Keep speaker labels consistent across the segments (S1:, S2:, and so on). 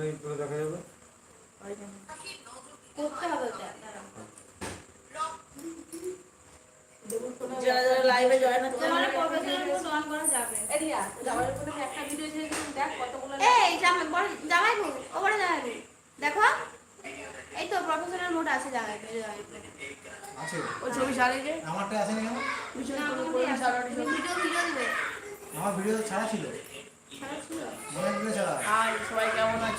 S1: এখানে করে দেখা যাবে।
S2: করতে হবে
S3: যারা যারা লাইভে জয়েন হচ্ছে
S2: তোমার প্রফেশনাল মোড অন করা যাবে।
S4: এরিয়া যাওয়ার পরে একটা ভিডিও ছেড়ে দেখ কতগুলো
S2: এই জামাই বড় জামাই বউ ওপরে জামাই দেখো। এই তো প্রফেশনাল মোড আছে জামাই বউ জামাই বউ।
S5: আছে?
S3: ওই ছবি ছাড়ে যে
S5: আমারটা আসেনি
S2: না,
S3: করে
S2: আমাকে
S3: করে
S2: আছে।
S3: ছাড়া
S2: তুমি ভিডিও ভিডিও দিবে।
S5: আমার ভিডিও ছাড়া ছিল।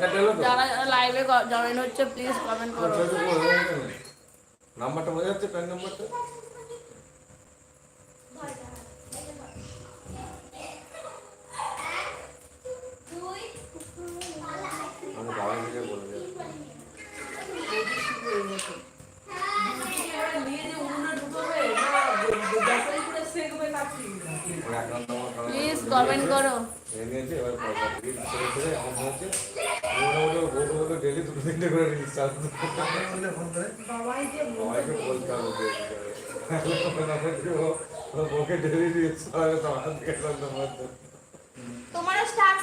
S2: কার্ড
S1: এলো?
S2: তো
S3: যারা যারা লাইভে জয়েন হচ্ছে প্লিজ কমেন্ট করো।
S1: নাম্বারটা বোঝা যাচ্ছে প্যান নাম্বারটা আমি বাবা থেকে বলে যাচ্ছি
S4: নিয়ে যে উনুনে ঢুকবে গ্যাসের উপরে সেকবে কাছি
S1: ওর অ্যাকাউন্ট নাম্বার
S3: প্লিজ কমেন্ট করো
S1: এই নিয়েছে এবার পয়সা দিয়ে আমার মনে মোটামুটি বলতে বলতে ডেলি দুটো তিনটে করে
S5: ফোন করে
S4: বাবাই যে
S1: সবাইকে বলতে হবে ওকে ডেলি তো আমার
S2: তোমারও স্টার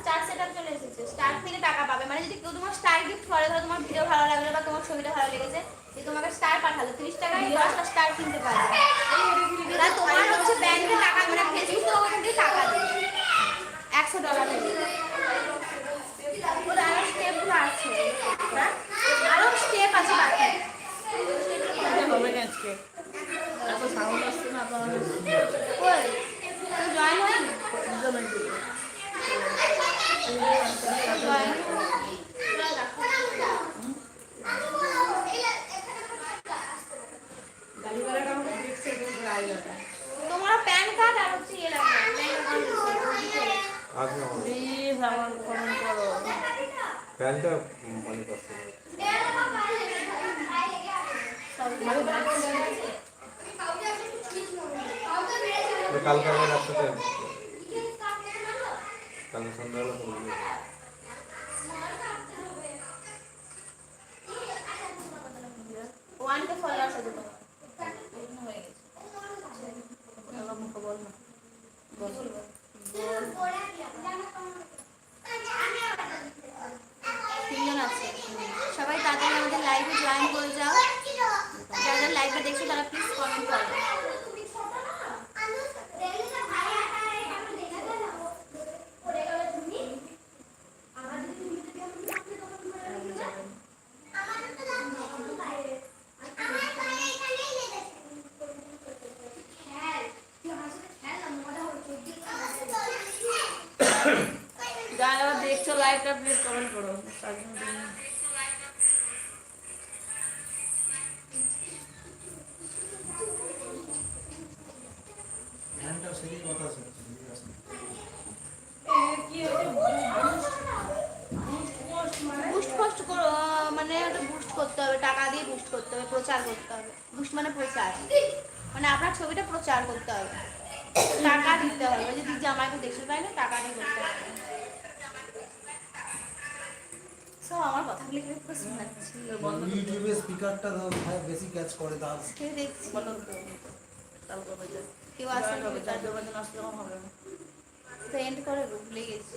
S2: স্টার সেটআপ চলে এসেছে। স্টার থেকে টাকা পাবে। মানে যদি কেউ তোমার স্টার গিফট করে ধরো তোমার ভিডিও ভালো লাগল বা তোমার ছবিটা ভালো লেগেছে যে তোমাকে স্টার পাঠালো। তিরিশ টাকায় দশটা স্টার কিনতে পারবে। তোমার হচ্ছে ব্যাংকে টাকা মানে ফেসবুক তো ওখান থেকে টাকা দেবে। একশো ডলার আরও স্টেপগুলো আছে? আরও স্টেপ আছে বাকি।
S3: হবে না আজকে এত সাউন্ড আসছে না আপনার
S2: ওই জয়েন হয়নি জয়েন
S4: গাড়িওয়ালাটা আমাকে দেখছে কিন্তু গাড়িওয়ালাটা
S2: তোমার প্যান কার্ড আর হচ্ছে ইয়ে
S1: আমার
S3: প্লিজ আমার কমেন্ট করো।
S1: প্যানটা মানে করতে কালকে আমার রাস্তাতে কালকে সন্ধ্যাবেলা করব
S2: ওয়ান কে ফলোয়ার্স আছে তোমার হয়ে গেছে
S3: বল না
S2: তিনজন আছে সবাই তাড়াতাড়ি আমাদের লাইভে জয়েন করে যাও যারা যারা লাইভে দেখছ তারা প্লিজ কমেন্ট করো
S3: যারা যারা লাইভটা প্লিজ কমেন্ট করো
S5: ফ্যানটা সেই কথা আছে
S4: কি হচ্ছে
S2: বুস্ট ফাস্ট করো মানে ওটা বুস্ট করতে হবে টাকা দিয়ে বুস্ট করতে হবে প্রচার করতে হবে। বুস্ট মানে প্রচার। মানে আপনার ছবিটা প্রচার করতে হবে। টাকা দিতে হবে ওই যে দিদি আমাকে দেখতে পাই না টাকা দিয়ে করতে হবে। আমার কথাগুলি কিন্তু পুরো শোনাচ্ছি।
S5: ইউটিউবে স্পিকারটা বেশি ক্যাচ করে দাও
S2: কে দেখছি।
S3: বলো তো। তারপর
S2: কেউ
S3: আসলে তার জন্য আসলে হবে না।
S2: তো এন্ড করে ভুলে গেছি